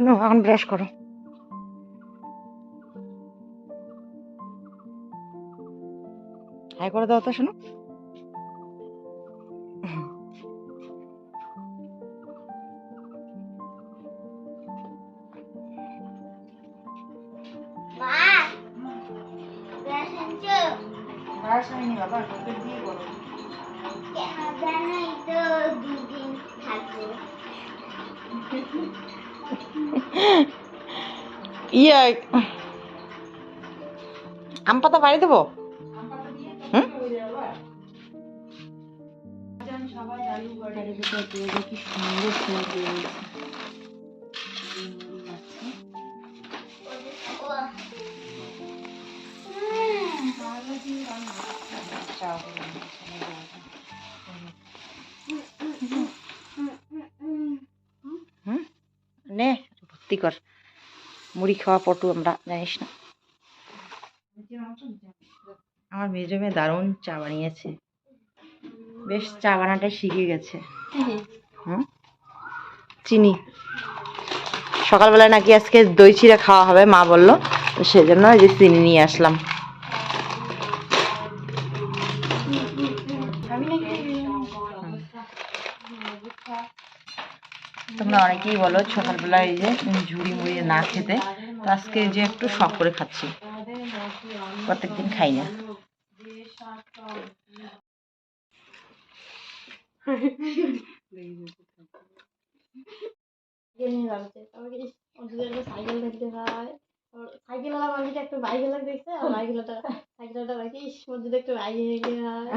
শোনো এখন ব্রাশ করো। হাই করে দাও তো শোনো ইয়ে আম পাতা বাড়ি দেবো? নে ভর্তি কর। মুড়ি খাওয়া পটু আমরা, জানিস না। আমার মেজো মেয়ে দারুণ চা বানিয়েছে। বেশ চা বানাটা শিখে গেছে। হুম? চিনি। সকালবেলা নাকি আজকে দই চিড়া খাওয়া হবে, মা বলল, তো সেজন্য ওই যে চিনি নিয়ে আসলাম। তোমরা অনেকেই বলো সকালবেলায় এই যে ঝুড়ি মুড়ি না খেতে তো আজকে যে একটু শখ করে খাচ্ছি প্রত্যেকদিন খাই না হয় দেখছে আর সাইকেলটা একটু বাইক হয় আমার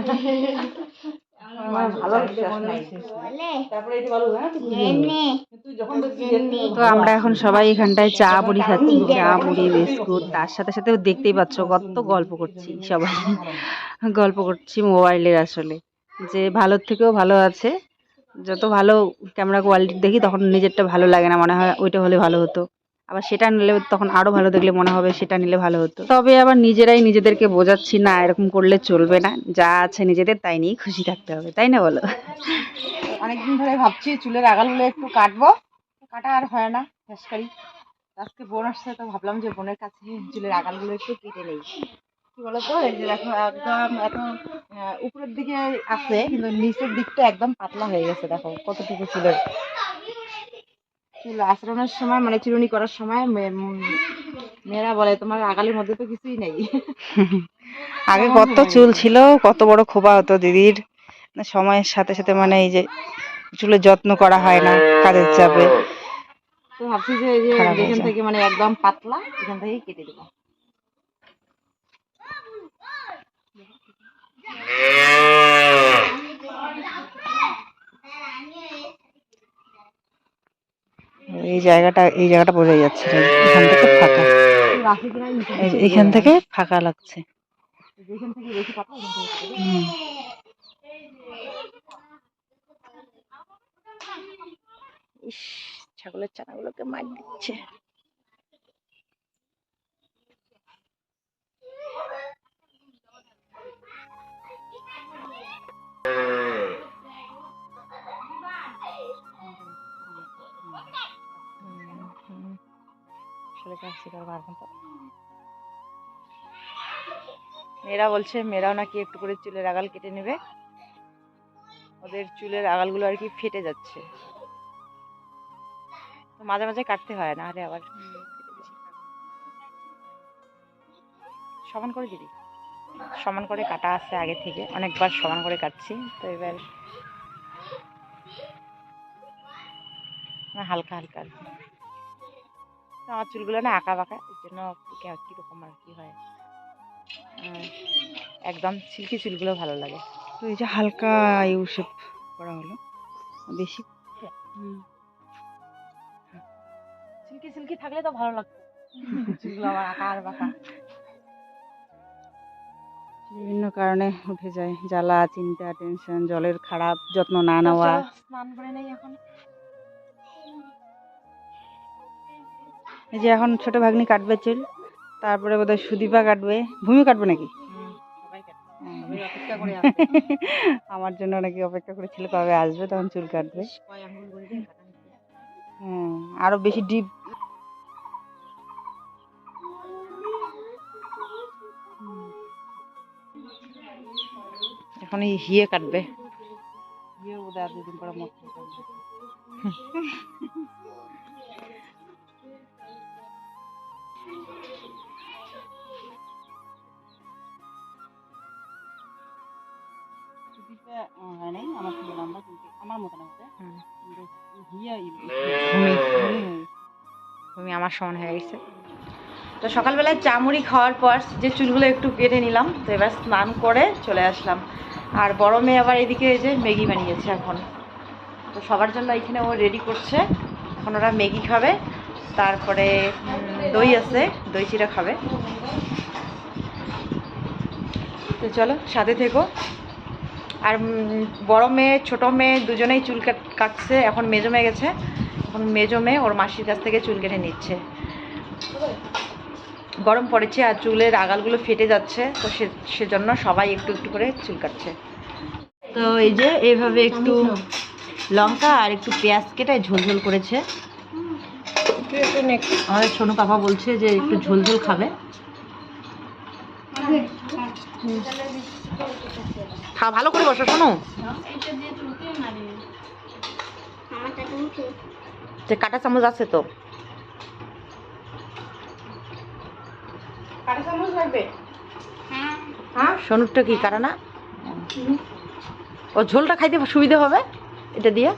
তো আমরা এখন সবাই এখানটায় চা মুড়ি খাচ্ছি চা মুড়ি বিস্কুট তার সাথে সাথে দেখতেই পাচ্ছ কত গল্প করছি সবাই। গল্প করছি মোবাইলের আসলে। যে ভালোর থেকেও ভালো আছে যত ভালো ক্যামেরা কোয়ালিটি দেখি তখন নিজেরটা ভালো লাগে না মনে হয় ওইটা হলে ভালো হতো। আবার সেটা নিলে তখন আরও ভালো দেখলে মনে হবে সেটা নিলে ভালো হতো। তবে আবার নিজেরাই নিজেদেরকে বোঝাচ্ছি, না, এরকম করলে চলবে না। যা আছে নিজেদের তাই নিয়েই খুশি থাকতে হবে, তাই না বলো? অনেকদিন ধরে ভাবছি চুলের আগালগুলো একটু কাটবো। কাটা আর হয় না ফেসকারি আজকে বোন আসছে তো ভাবলাম যে বোনের কাছে চুলের আগালগুলো একটু কেটে নেই। কি বলতো, এই যে দেখো, একদম এত উপরের দিকে আছে, কিন্তু নিচের দিকটা একদম পাতলা হয়ে গেছে, দেখো, কতটুকু চুলের। চুল আঁচড়ানোর সময় মানে চিরুনি করার সময় মেয়েরা বলে তোমার আগালের মধ্যে তো কিছুই নেই। আগে কত চুল ছিল কত বড় খোপা হতো দিদির। সময়ের সাথে সাথে মানে এই যে চুলের যত্ন করা হয় না কাজের চাপে। তো ভাবছি যে এই যে খারাপ যেখান থেকে মানে একদম পাতলা এখান থেকেই কেটে দেবো। এই জায়গাটা এই জায়গাটা বোঝা যাচ্ছে এখান থেকে ফাঁকা। এখান থেকে ফাঁকা লাগছে। ইস ছাগলের চানাগুলোকে মার দিচ্ছে। মেয়েরা বলছে মেয়েরাও নাকি একটু করে চুলের আগাল কেটে নেবে। ওদের চুলের আগালগুলো আর কি ফেটে যাচ্ছে। তো মাঝে মাঝে কাটতে হয় না হলে আবার সমান করে দিদি সমান করে কাটা আছে আগে থেকে অনেকবার সমান করে কাটছি তো এবার হালকা হালকা আর কি। আমার চুলগুলো না আঁকা বাঁকা এর জন্য কীরকম আর কি হয়। একদম সিল্কি চুলগুলো ভালো লাগে। তো এই যে হালকা ইউ শেপ করা হলো বেশি? সিল্কি সিল্কি থাকলে তো ভালো লাগতো। চুলগুলো আবার আঁকা আর বাঁকা। বিভিন্ন কারণে উঠে যায় জ্বালা চিন্তা টেনশন জলের খারাপ যত্ন না নেওয়া। স্নান করে নেই এখন। এই যে এখন ছোট ভাগ্নি কাটবে চুল তারপরে বোধহয় সুদীপা কাটবে। ভূমি কাটবে নাকি? আমার জন্য নাকি অপেক্ষা করেছিল কবে আসবে তখন চুল কাটবে। হ্যাঁ আরও বেশি ডিপ এখন এই হিয়ে কাটবে। হিয়ে বোধহয় দুদিন পরে মোট হয় নাই আমার থেকে লম্বা কিন্তু আমার মতন হবে হিয়া ভূমি ভূমি আমার সমান হয়ে গেছে। তো সকালবেলায় চা মুড়ি খাওয়ার পর যে চুলগুলো একটু কেটে নিলাম তো এবার স্নান করে চলে আসলাম। আর বড় মেয়ে আবার এদিকে এই যে ম্যাগি বানিয়েছে এখন। তো সবার জন্য এখানে ও রেডি করছে। এখন ওরা ম্যাগি খাবে। তারপরে দই আছে দই চিরা খাবে। তো চলো সাথে থেকো। আর বড় মেয়ে, ছোট মেয়ে দুজনেই চুল কাটছে। এখন মেজো মেয়ে গেছে। এখন মেজো মেয়ে ওর মাসির কাছ থেকে চুল কেটে নিচ্ছে। গরম পড়েছে আর চুলের আগালগুলো ফেটে যাচ্ছে। তো সে, সেজন্য সবাই একটু একটু করে চুল কাটছে। তো এই যে এইভাবে একটু লঙ্কা আর একটু পেঁয়াজ কেটে ঝোল ঝোল করেছে। আমাদের সোনু কাকা বলছে যে একটু ঝোল ঝোল খাবে। খা ভালো করে বসো শোনো। কাটা চামচ আছে তো। কাটা হ্যাঁ হ্যাঁ কি কাটা না? ও ঝোলটা খাইতে সুবিধা হবে এটা দিয়ে?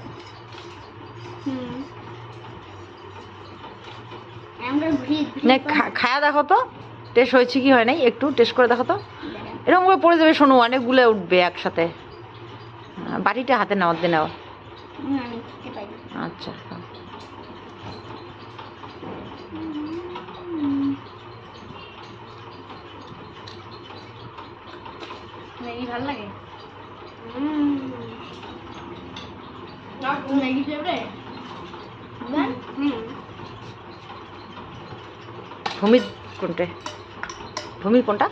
না খায়া দেখো তো টেস্ট হয়েছে কি হয় নাই একটু টেস্ট করে দেখো তো। এরকম করে পড়ে যাবে শোনো অনেকগুলো উঠবে একসাথে। হ্যাঁ, বাটিটা হাতে নাও দিয়ে নাও। আচ্ছা ম্যাগি ভালো লাগে? ম্যাগি ফেভারিট ভূমির কোনটা? ভূমির কোনটা?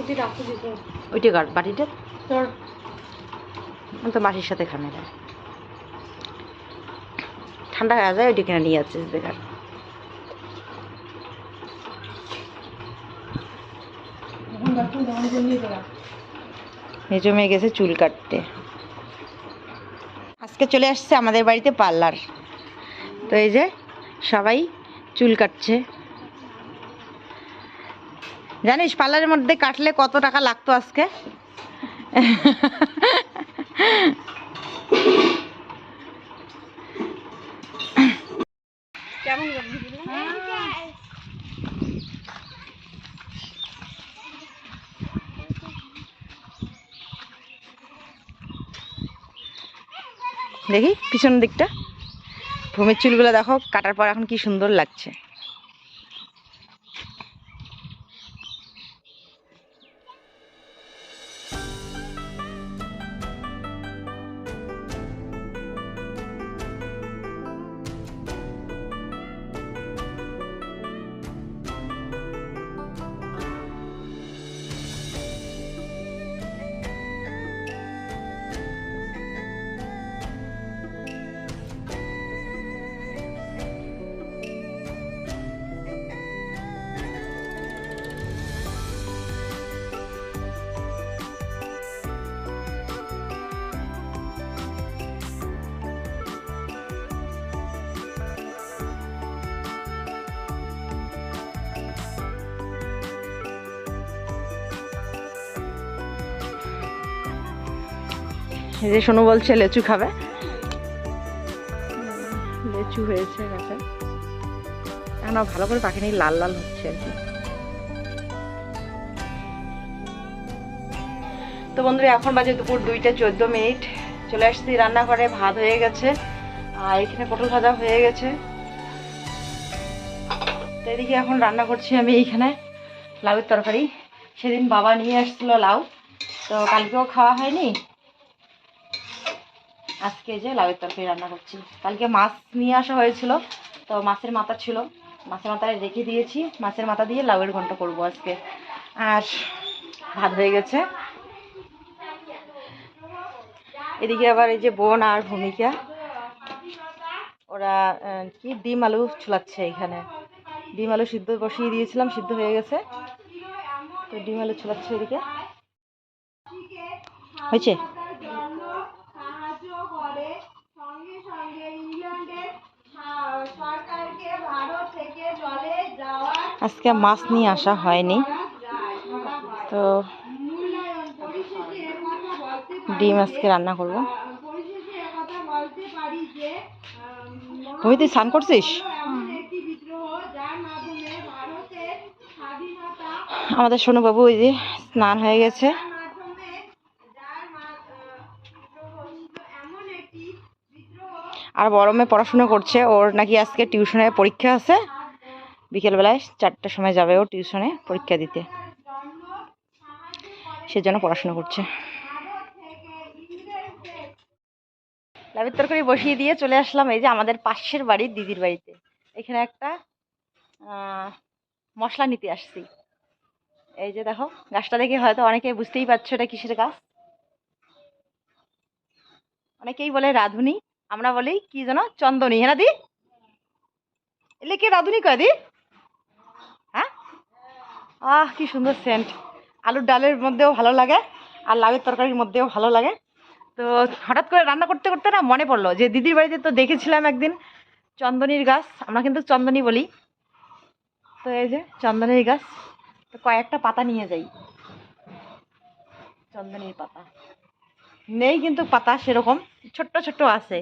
ওটি রাখতে দিতে ওইটা কার বাটিটা তোর তো মাসির সাথে খানে ঠান্ডা হয়ে যায় ওইটা কিনে নিয়ে যাচ্ছে বেকার যখন যাচ্ছি তখন জন্য তোরা মেজো মেয়ে গেছে চুল কাটতে। আজকে চলে আসছে আমাদের বাড়িতে পার্লার। তো এই যে সবাই চুল কাটছে। জানিস পার্লারের মধ্যে কাটলে কত টাকা লাগতো আজকে? দেখি পিছনের দিকটা। ভূমির চুলগুলো দেখো কাটার পর এখন কি সুন্দর লাগছে। যে সোনু বলছে লেচু খাবে। লেচু হয়েছে গাছে। আর ভালো করে পাখিনি লাল লাল হচ্ছে আর কি। তো বন্ধুরা, এখন বাজে দুপুর দুইটা চোদ্দ মিনিট। চলে আসছি রান্নাঘরে, ভাত হয়ে গেছে। আর এখানে পটল ভাজা হয়ে গেছে। তো এদিকে এখন রান্না করছি আমি এইখানে লাউয়ের তরকারি। সেদিন বাবা নিয়ে আসছিল লাউ। তো কালকেও খাওয়া হয়নি। আজকে যে লাউয়ের তরকারি রান্না করছি। কালকে মাছ নিয়ে আসা হয়েছিল, তো মাছের মাথা ছিল। মাছের মাথায় রেখে দিয়েছি। মাছের মাথা দিয়ে লাউয়ের ঘন্ট করব আজকে। আর ভাত হয়ে গেছে। এদিকে আবার এই যে বোন আর ভূমিকা। ওরা কি ডিম আলু ছুলাচ্ছে এখানে। ডিম আলু সিদ্ধ বসিয়ে দিয়েছিলাম, সিদ্ধ হয়ে গেছে। তো ডিম আলু ছুলাচ্ছে এদিকে। হয়েছে সাহায্য করে সঙ্গে সঙ্গে ইংল্যান্ডের সা- সরকারকে ভারত থেকে চলে যাওয়ার আজকে মাছ নিয়ে আসা হয়নি। তো ডিম আজকে রান্না করব। তুমি তুই স্নান করছিস? আমাদের সোনুবাবু ওই যে স্নান হয়ে গেছে। আর বড় মেয়ে পড়াশোনা করছে, ওর নাকি আজকে টিউশনের পরীক্ষা আছে। বিকেলবেলায় চারটার সময় যাবে ও টিউশনে পরীক্ষা দিতে। সেজন্য পড়াশোনা করছে। লাভের তরকারি বসিয়ে দিয়ে চলে আসলাম এই যে আমাদের পাশের বাড়ির দিদির বাড়িতে। এখানে একটা মশলা নিতে আসছি। এই যে দেখো, গাছটা দেখে হয়তো অনেকে বুঝতেই পারছ এটা কিসের গাছ। অনেকেই বলে রাধুনি, আমরা বলি কি যেন চন্দনী। হ্যাঁ দি? এলে কে রাধুনি কয় দি? আহ, কি সুন্দর সেন্ট আলুর ডালের মধ্যেও ভালো লাগে, আর লাউয়ের তরকারির মধ্যেও ভালো লাগে। তো হঠাৎ করে রান্না করতে করতে না মনে পড়ল যে দিদির বাড়িতে তো দেখেছিলাম একদিন চন্দনীর গাছ, আমরা কিন্তু চন্দনী বলি। তো এই যে চন্দনের গাছ, তো কয়েকটা পাতা নিয়ে যাই। চন্দনের পাতা। নেই কিন্তু পাতা সেরকম, ছোট্ট ছোট্ট আছে।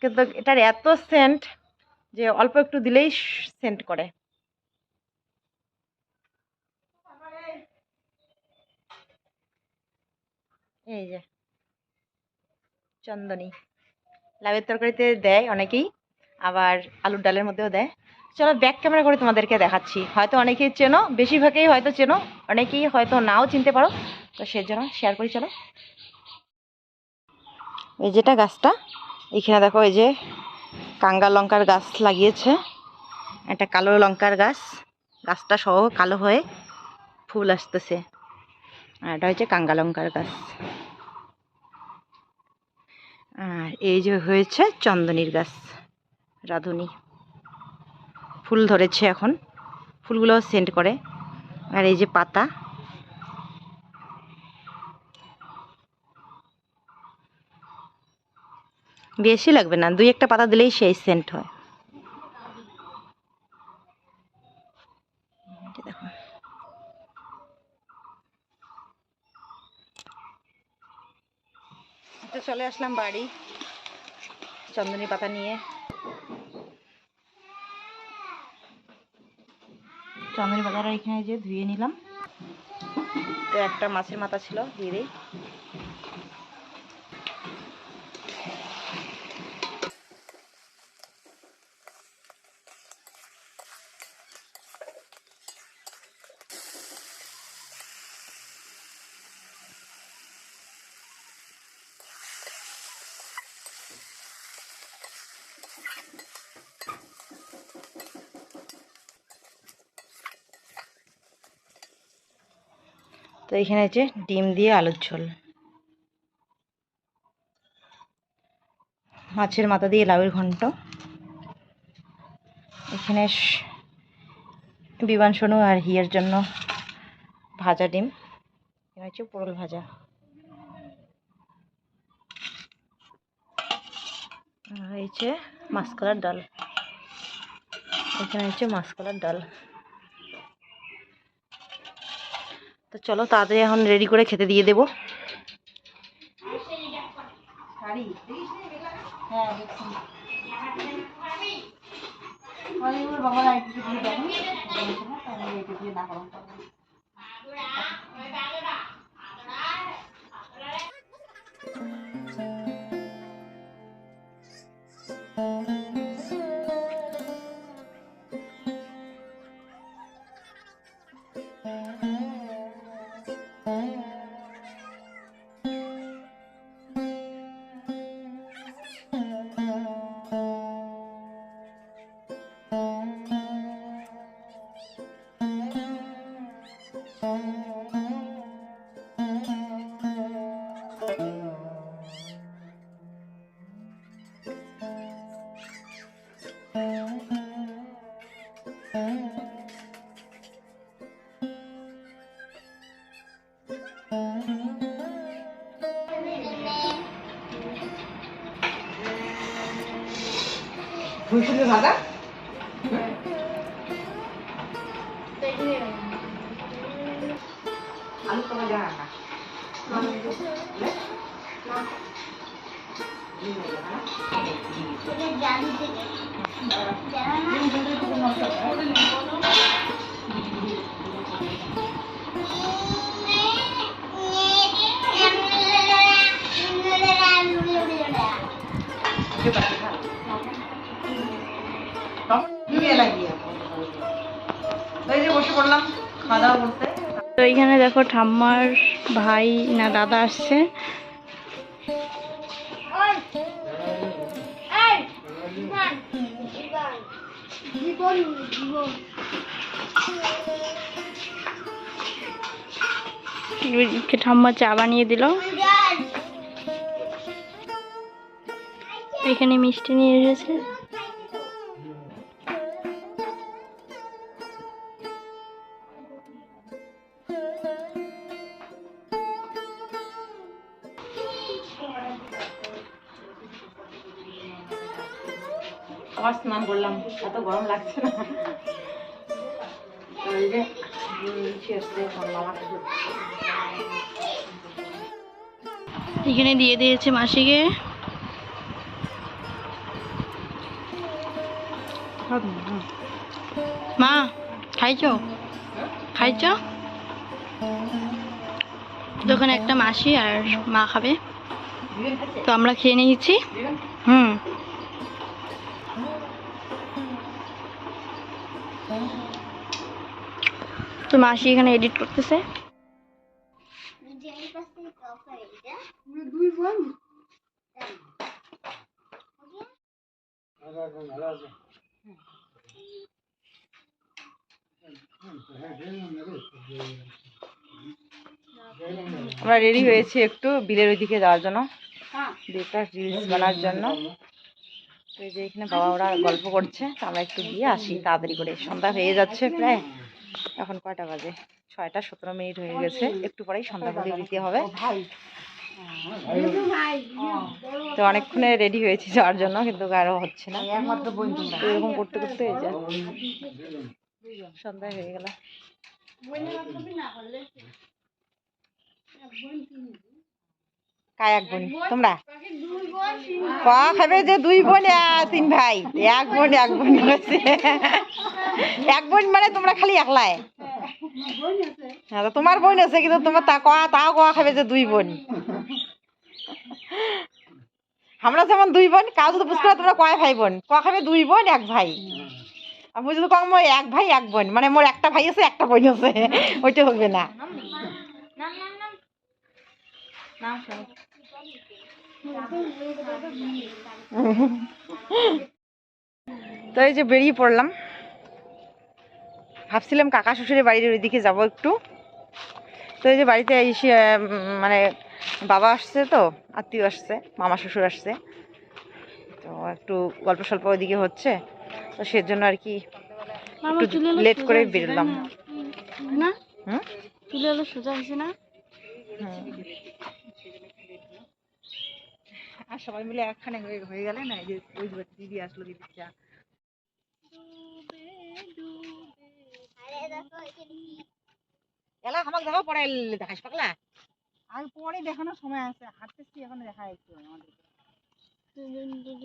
কিন্তু এটার এত সেন্ট যে অল্প একটু দিলেই সেন্ট করে। এই যে, চন্দনী। লাভের তরকারিতে দেয় অনেকেই, আবার আলুর ডালের মধ্যেও দেয়। চলো ব্যাক ক্যামেরা করে তোমাদেরকে দেখাচ্ছি। হয়তো অনেকেই চেনো, বেশিরভাগই হয়তো চেনো, অনেকেই হয়তো নাও চিনতে পারো। তো সেজন্য শেয়ার করি, চলো। এই যেটা গাছটা, এখানে দেখো এই যে কাঙ্গা লঙ্কার গাছ লাগিয়েছে। একটা কালো লঙ্কার গাছ, গাছটা সহ কালো হয়ে ফুল আসতেছে। আর এটা হচ্ছে কাঙ্গা লঙ্কার গাছ। এই যে হয়েছে চন্দনির গাছ, রাধুনি। ফুল ধরেছে এখন ফুলগুলো সেন্ট করে। আর এই যে পাতা। বেশি লাগবে না, দুই একটা পাতা দিলেই সেই সেন্ট হয় এটা দেখো তো চলে আসলাম বাড়ি, চন্দনী পাতা নিয়ে। চন্দনী পাতাটা এখানে যে ধুয়ে নিলাম। তো একটা মাছের মাথা ছিল, দিয়ে তো এখানে হচ্ছে ডিম দিয়ে আলুর ঝোল। মাছের মাথা দিয়ে লাউয়ের ঘন্ট। এখানে বিমান সোনু আর হিয়ের জন্য ভাজা ডিম। এখানে হচ্ছে পটল ভাজা। হচ্ছে মাসকলার ডাল। এখানে হচ্ছে মাসকলার ডাল। তো চলো তাড়াতাড়ি এখন রেডি করে খেতে দিয়ে দেবো। হ্যাঁ ভুসুলি ভাজা তো এখানে আলু তোমার জানা না এটা জাদু পড়লাম খাওয়া করতে। তো এইখানে দেখো ঠাম্মার ভাই না দাদা আসছে। ঠাম্মা চা বানিয়ে দিল। এখানে মিষ্টি নিয়ে এসেছে। করলাম এত গরম লাগছে না। এখানে দিয়ে দিয়েছে মাসিকে। মা, খাইছো? খাইছো? ওখানে একটা মাসি আর মা খাবে। তো আমরা খেয়ে নিয়েছি। হুম। তো মাসি এখানে এডিট করতেছে। আমরা রেডি হয়েছি একটু বিলের ওইদিকে যাওয়ার জন্য। দুটা রিলস বানার জন্য। তো এই যে এখানে বাবা ওরা গল্প করছে আমরা একটু গিয়ে আসি তাড়াতাড়ি করে। সন্ধ্যা হয়ে যাচ্ছে প্রায়। এখন কয়টা বাজে? ছয়টা সতেরো মিনিট হয়ে গেছে। একটু পরেই সন্ধ্যা করে দিতে হবে। তো অনেকক্ষণে রেডি হয়েছি যাওয়ার জন্য কিন্তু আরও হচ্ছে না। এরকম করতে করতে এই যায় সন্ধ্যা হয়ে গেল। কায় এক বোন? তোমরা? ক খাবে যে দুই বোন তিন ভাই? এক বোন এক বোন হয়েছে। এক বোন মানে তোমরা খালি একলাই? হ্যাঁ তোমার বোন আছে, কিন্তু তোমার তা কয়া তাও কয়া খাবে যে দুই বোন? আমরা যেমন দুই বোন, কাউ যদি বুঝতে তোমরা কয় ভাই বোন? কয়া খাবে দুই বোন, এক ভাই। আর মুই যদি কম এক ভাই, এক বোন। মানে মোর একটা ভাই আছে, একটা বোন আছে। ওইটা হবে না। তো এই যে বেরিয়ে পড়লাম। ভাবছিলাম কাকা শ্বশুরের বাড়ির ওইদিকে যাব একটু। তো এই যে বাড়িতে এসে মানে বাবা আসছে তো আত্মীয় আসছে মামা শ্বশুর আসছে। তো একটু গল্প সল্প ওইদিকে হচ্ছে। তো সেজন্য আর কি একটু লেট করে বেরোলাম। না? চুলে সোজা হয়েছে না? হুম। আর সবাই মিলে একখানে হয়ে হয়ে গেলে না এই যে ওই যে দিদি আসলো দিদির চা। এলা আমাকে দেখাও পরে এলে দেখাস পাগলা। আর পরে দেখানোর সময় আছে হাঁটতেছি এখন দেখা একটু আমাদের। তো এই যে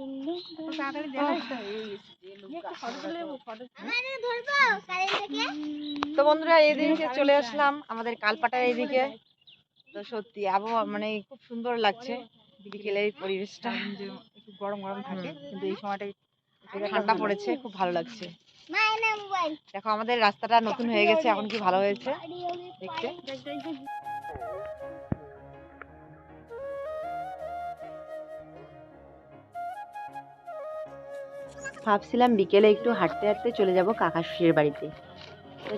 লোক তো বন্ধুরা এদিকে চলে আসলাম আমাদের কালপাটার এদিকে। তো সত্যি আবহাওয়া মানে খুব সুন্দর লাগছে। বিকেলের পরিবেশটা একটু গরম গরম থাকে কিন্তু এই সময়টা ঠান্ডা পড়েছে। খুব ভালো লাগছে। দেখো আমাদের রাস্তাটা নতুন হয়ে গেছে এখন কি ভালো হয়েছে? দেখতে। ভাবছিলাম বিকেলে একটু হাঁটতে হাঁটতে চলে যাব কাকা শ্বশুরের বাড়িতে।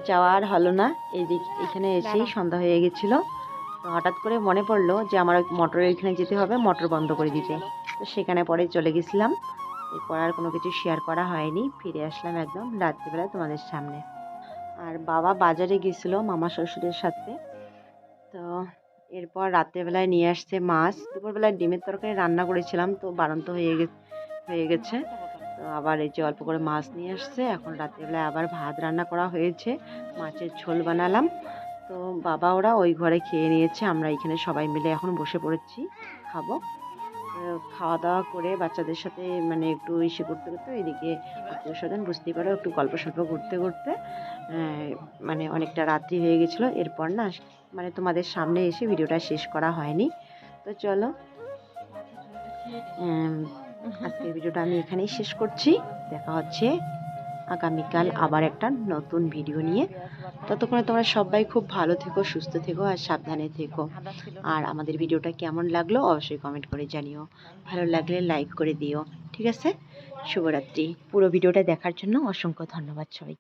তো আর হলো না এদিক এখানে এসেই সন্ধ্যা হয়ে গেছিল। তো হঠাৎ করে মনে পড়ল যে আমার ওই মোটরের এখানে যেতে হবে, মোটর বন্ধ করে দিতে। তো সেখানে পরে চলে গেছিলাম। এরপর আর কোনো কিছু শেয়ার করা হয়নি। ফিরে আসলাম একদম রাত্রিবেলা তোমাদের সামনে। আর বাবা বাজারে গেছিল মামা শ্বশুরের সাথে। তো এরপর রাত্রেবেলায় নিয়ে আসছে মাছ। দুপুরবেলায় ডিমের তরকারি রান্না করেছিলাম, তো বাড়ন্ত হয়ে গে, হয়ে গেছে। তো আবার এই যে অল্প করে মাছ নিয়ে আসছে। এখন রাত্রেবেলায় আবার ভাত রান্না করা হয়েছে। মাছের ঝোল বানালাম। তো বাবা ওরা ওই ঘরে খেয়ে নিয়েছে, আমরা এখানে সবাই মিলে এখন বসে পড়েছি, খাব। খাওয়া দাওয়া করে বাচ্চাদের সাথে মানে একটু ইসে করতে করতে এদিকে আত্মীয় স্বজন বুঝতেই পারো একটু গল্প সল্প করতে করতে মানে অনেকটা রাত্রি হয়ে গেছিল। এরপর না মানে তোমাদের সামনে এসে ভিডিওটা শেষ করা হয়নি। তো চলো আজকের ভিডিওটা আমি এখানেই শেষ করছি। দেখা হচ্ছে আগামীকাল আবার একটা নতুন ভিডিও নিয়ে। ততক্ষণে তোমরা সবাই খুব ভালো থেকো, সুস্থ থেকো আর সাবধানে থেকো। আর আমাদের ভিডিওটা কেমন লাগল অবশ্যই কমেন্ট করে জানিও। ভালো লাগলে লাইক করে দিও। ঠিক আছে? শুভরাত্রি। পুরো ভিডিওটা দেখার জন্য অসংখ্য ধন্যবাদ সবাই